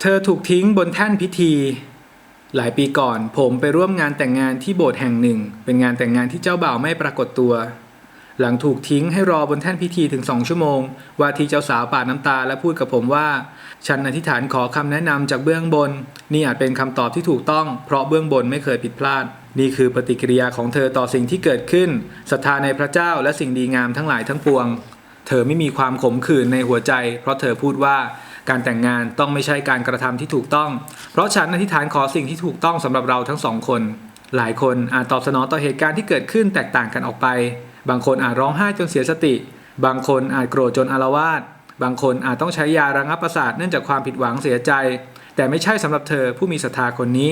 เธอถูกทิ้งบนแท่นพิธี หลายปีก่อนผมไปร่วมงานแต่งงานที่โบสถ์แห่งหนึ่ง เป็นงานแต่งงานที่เจ้าบ่าวไม่ปรากฏตัว หลังถูกทิ้งให้รอบนแท่นพิธีถึงสองชั่วโมง ว่าที่เจ้าสาวปาดน้ำตาและพูดกับผมว่า ฉันอธิษฐานขอคำแนะนำจากเบื้องบน นี่อาจเป็นคำตอบที่ถูกต้องเพราะเบื้องบนไม่เคยผิดพลาด นี่คือปฏิกิริยาของเธอต่อสิ่งที่เกิดขึ้นศรัทธาในพระเจ้าและสิ่งดีงามทั้งหลายทั้งปวง เธอไม่มีความขมขื่นในหัวใจ เพราะเธอพูดว่า การแต่งงานต้องไม่ใช่การกระทำที่ถูกต้อง เพราะฉันอธิษฐานขอสิ่งที่ถูกต้องสำหรับเราทั้งสองคน หลายคนอาจตอบสนองต่อเหตุการณ์ที่เกิดขึ้นแตกต่างกันออกไป บางคนอาจร้องไห้จนเสียสติ บางคนอาจโกรธจนอาละวาดบางคนอาจต้องใช้ยาระงับประสาทเนื่องจากความผิดหวังเสียใจ แต่ไม่ใช่สำหรับเธอผู้มีศรัทธาคนนี้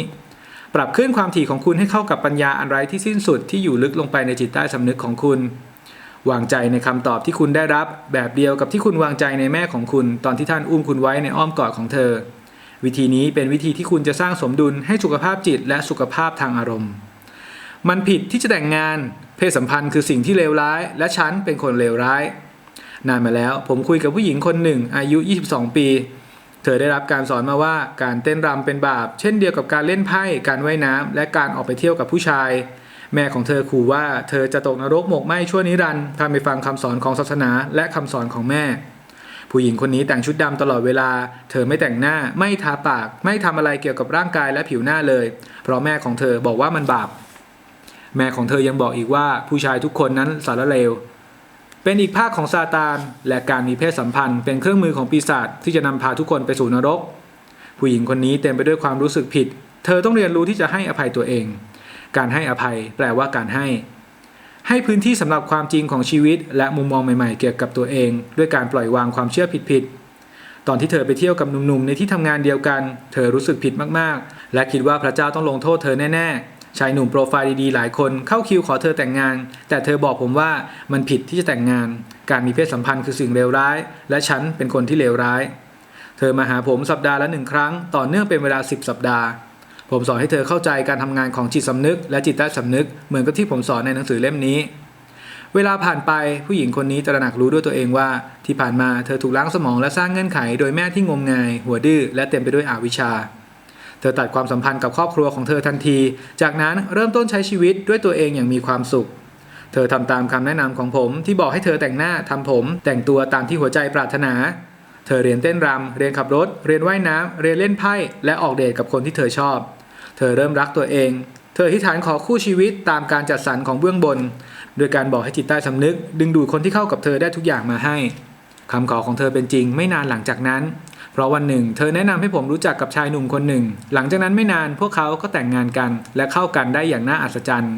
ปรับขึ้นความถี่ของคุณให้เข้ากับปัญญาอันไร้ที่สิ้นสุดที่อยู่ลึกลงไปในจิตใต้สำนึกของคุณ วางใจในคำตอบที่คุณได้รับ แบบเดียวกับที่คุณวางใจในแม่ของคุณ ตอนที่ท่านอุ้มคุณไว้ในอ้อมกอดของเธอ วิธีนี้เป็นวิธีที่คุณจะสร้างสมดุลให้สุขภาพจิตและสุขภาพทางอารมณ์ มันผิดที่จะแต่งงาน เพศสัมพันธ์คือสิ่งที่เลวร้าย และฉันเป็นคนเลวร้าย นานมาแล้ว ผมคุยกับผู้หญิงคนหนึ่ง อายุ 22 ปี เธอได้รับการสอนมาว่าการเต้นรำเป็นบาป เช่นเดียวกับการเล่นไพ่ การว่ายน้ำและการออกไปเที่ยวกับผู้ชาย แม่ของเธอขู่ว่าเธอจะตกนรกหมกไหม้ชั่วนิรันดร์ถ้าไม่ฟังคำสอนของศาสนาและคำสอนของแม่ ผู้หญิงคนนี้แต่งชุดดำตลอดเวลา เธอไม่แต่งหน้าไม่ทาปาก ไม่ทำอะไรเกี่ยวกับร่างกายและผิวหน้าเลย เพราะแม่ของเธอบอกว่ามันบาป แม่ของเธอยังบอกอีกว่าผู้ชายทุกคนนั้นสารเลวเป็นอีกภาคของซาตาน และการมีเพศสัมพันธ์เป็นเครื่องมือของปีศาจที่จะนำพาทุกคนไปสู่นรก ผู้หญิงคนนี้เต็มไปด้วยความรู้สึกผิด เธอต้องเรียนรู้ที่จะให้อภัยตัวเอง การให้อภัย แปลว่าการให้ ให้พื้นที่สำหรับความจริงของชีวิต และมุมมองใหม่ๆ เกี่ยวกับตัวเอง ด้วยการปล่อยวางความเชื่อผิดๆตอนที่เธอไปเที่ยวกับหนุ่มๆในที่ทำงานเดียวกัน เธอรู้สึกผิดมากๆ และคิดว่าพระเจ้าต้องลงโทษเธอแน่ๆชายหนุ่มโปรไฟล์ดีๆหลายคนเข้าคิวขอเธอแต่งงาน แต่เธอบอกผมว่ามันผิดที่จะแต่งงาน การมีเพศสัมพันธ์คือสิ่งเลวร้าย และฉันเป็นคนที่เลวร้าย เธอมาหาผมสัปดาห์ละหนึ่งครั้ง ต่อเนื่องเป็นเวลา 10 สัปดาห์ ผมสอนให้เธอเข้าใจการทำงานของจิตสำนึก และจิตใต้สำนึก เหมือนกับที่ผมสอนในหนังสือเล่มนี้ เวลาผ่านไปผู้หญิงคนนี้ตระหนักรู้ด้วยตัวเองว่า ที่ผ่านมาเธอถูกล้างสมองและสร้างเงื่อนไข โดยแม่ที่งมงาย หัวดื้อและเต็มไปด้วยอวิชชา เธอตัดความสัมพันธ์กับครอบครัวของเธอทันที จากนั้นเริ่มต้นใช้ชีวิตด้วยตัวเองอย่างมีความสุขเธอทำตามคำแนะนำของผมที่บอกให้เธอแต่งหน้าทำผม แต่งตัวตามที่หัวใจปรารถนา เธอเรียนเต้นรำ เรียนขับรถ เรียนว่ายน้ำ เรียนเล่นไพ่ และออกเดทกับคนที่เธอชอบ เธอเริ่มรักตัวเอง เธออธิษฐานขอคู่ชีวิตตามการจัดสรรของเบื้องบน โดยการบอกให้จิตใต้สำนึก ดึงดูดคนที่เข้ากับเธอได้ทุกอย่างมาให้คำขอของเธอเป็นจริงไม่นานหลังจากนั้น เพราะวันหนึ่ง เธอแนะนำให้ผมรู้จักกับชายหนุ่มคนหนึ่ง หลังจากนั้นไม่นานพวกเขาก็แต่งงานกัน และเข้ากันได้อย่างน่าอัศจรรย์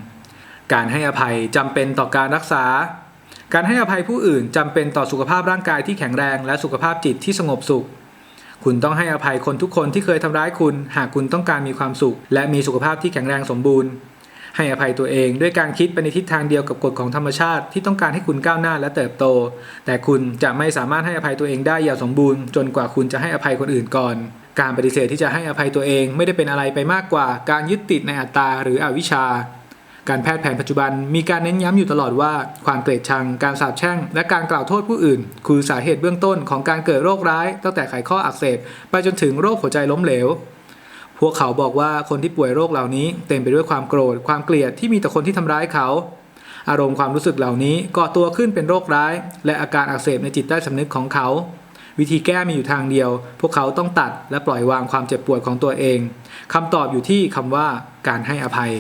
การให้อภัยจำเป็นต่อการรักษา การให้อภัยผู้อื่นจำเป็นต่อสุขภาพร่างกายที่แข็งแรงและสุขภาพจิตที่สงบสุข คุณต้องให้อภัยคนทุกคนที่เคยทำร้ายคุณ หากคุณต้องการมีความสุข และมีสุขภาพที่แข็งแรงสมบูรณ์ ให้อภัยตัวเองด้วยการคิดไปในทิศทางเดียวกับกฎของธรรมชาติที่ต้องการให้คุณก้าวหน้าและเติบโต แต่คุณจะไม่สามารถให้อภัยตัวเองได้อย่างสมบูรณ์ จนกว่าคุณจะให้อภัยคนอื่นก่อน การปฏิเสธที่จะให้อภัยตัวเองไม่ได้เป็นอะไรไปมากกว่า การยึดติดในอัตตาหรืออวิชชา การแพทย์แผนปัจจุบันมีการเน้นย้ำอยู่ตลอดว่า ความเกลียดชัง การสาปแช่ง และการกล่าวโทษผู้อื่น คือสาเหตุเบื้องต้นของการเกิดโรคร้าย ตั้งแต่ไขข้ออักเสบไปจนถึงโรคหัวใจล้มเหลว พวกเขาบอกว่าคนที่ป่วยโรคเหล่านี้เต็มไปด้วยความโกรธ ความเกลียดที่มีต่อคนที่ทำร้ายเขา อารมณ์ความรู้สึกเหล่านี้ก่อตัวขึ้นเป็นโรคร้าย และอาการอักเสบในจิตใต้สำนึกของเขาวิธีแก้มีอยู่ทางเดียว พวกเขาต้องตัดและปล่อยวางความเจ็บปวดของตัวเอง คำตอบอยู่ที่คำว่าการให้อภัย